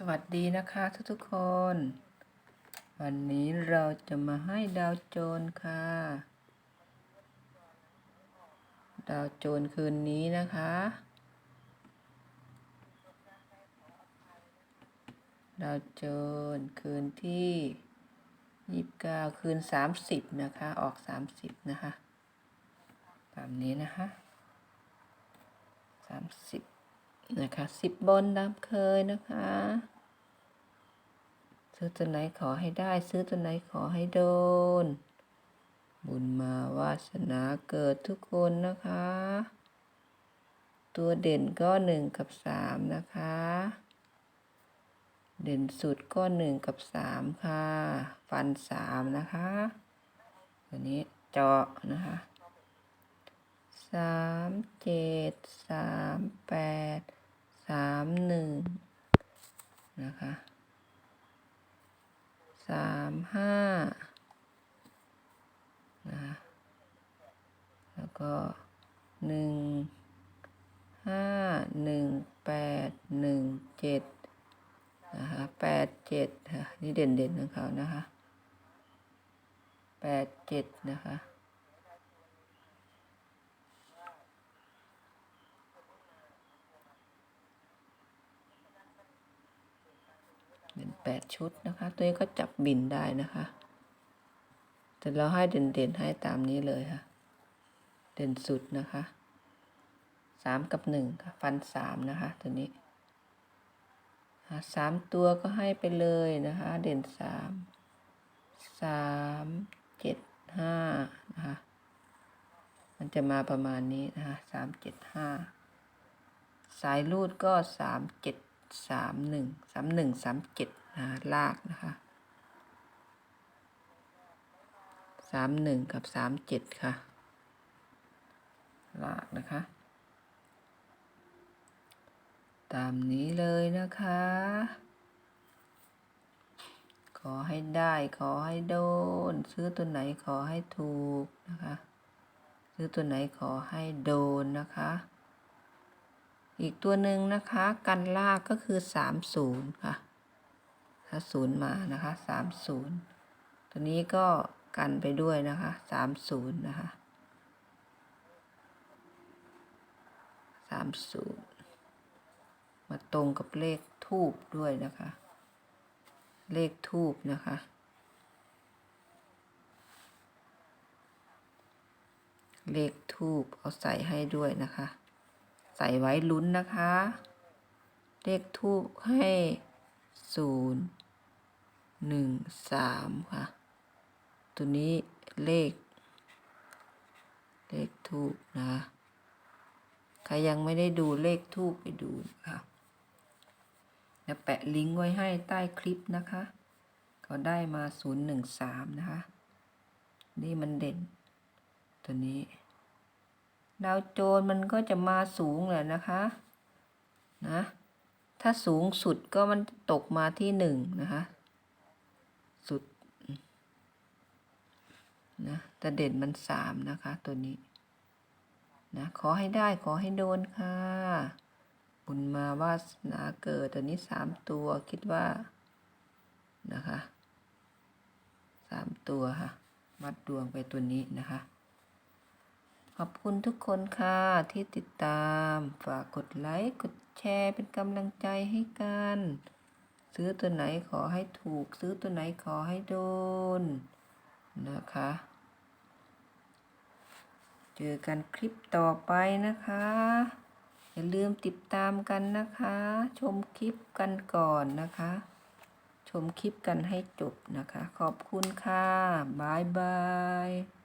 สวัสดีนะคะทุกทุกๆคน วันนี้เราจะมาให้ดาวโจรค่ะ ดาวโจรคืนนี้นะคะ ดาวโจรคืนที่ยี่สิบเก้าคืนสามสิบนะคะ ออกสามสิบนะคะตามนี้นะคะสามสิบ นะคะสิบบนตามเคยนะคะ ซื้อตัวไหนขอให้ได้ ซื้อตัวไหนขอให้โดน บุญมาวาสนาเกิดทุกคนนะคะ ตัวเด่นก็หนึ่งกับสามนะคะ เด่นสุดก็หนึ่งกับสามค่ะ ฟันสามนะคะตัวนี้เจาะนะคะสามเจ็ดสามแปด สามหนึ่งนะคะสามห้านะคะแล้วก็หนึ่งห้าหนึ่งแปดหนึ่งเจ็ดนะคะแปดเจ็ดค่ะนี่เด่นเด่นๆของเขานะคะแปดเจ็ดนะคะ เป็นแปดชุดนะคะ ตัวนี้ก็จับบินได้นะคะแต่เราให้เด่นๆให้ตามนี้เลยค่ะ เด่นสุดนะคะสามกับหนึ่งค่ะ ฟันสามนะคะตัวนี้สามตัวก็ให้ไปเลยนะคะ เด่นสามสามเจ็ดห้านะคะ มันจะมาประมาณนี้นะคะสามเจ็ดห้าสายรูดก็สามเจ็ดสามหนึ่งสามหนึ่งสามเจ็ด ลากนะคะสามหนึ่งกับสามเจ็ดค่ะ ลากนะคะ ตามนี้เลยนะคะ ขอให้ได้ขอให้โดน ซื้อตัวไหนขอให้ถูกนะคะ ซื้อตัวไหนขอให้โดนนะคะ อีกตัวหนึ่งนะคะ กันลากก็คือสามศูนย์ค่ะ ศูนย์มานะคะสามศูนย์ตัวนี้ก็กันไปด้วยนะคะสามศูนย์นะคะสามศูนย์มาตรงกับเลขทูบด้วยนะคะ เลขทูบนะคะเลขทูบเอาใส่ให้ด้วยนะคะ ใส่ไว้ลุ้นนะคะ เลขทูบให้ศูนย์ หนึ่งสามค่ะ ตัวนี้เลข เลขทูบนะคะใครยังไม่ได้ดูเลขทูบไปดูนะคะจะแปะลิงก์ไว้ให้ใต้คลิปนะคะก็ได้มาศูนย์หนึ่งสามนะคะ นี่มันเด่น ตัวนี้ดาวโจรมันก็จะมาสูงแหละนะคะ นะ ถ้าสูงสุดก็มันตกมาที่หนึ่งนะคะ สุดนะแต่เด่นมันสามนะคะ ตัวนี้นะขอให้ได้ขอให้โดนค่ะ บุญมาวาสนาเกิดตัวนี้สามตัวคิดว่านะคะสามตัวค่ะวัดดวงไปตัวนี้นะคะ ขอบคุณทุกคนค่ะ ที่ติดตามฝากกดไลค์ กดแชร์เป็นกำลังใจให้กัน ซื้อตัวไหนขอให้ถูก ซื้อตัวไหนขอให้โดน นะคะ เจอกันคลิปต่อไปนะคะ อย่าลืมติดตามกันนะคะ ชมคลิปกันก่อนนะคะ ชมคลิปกันให้จบนะคะ ขอบคุณค่ะบายบาย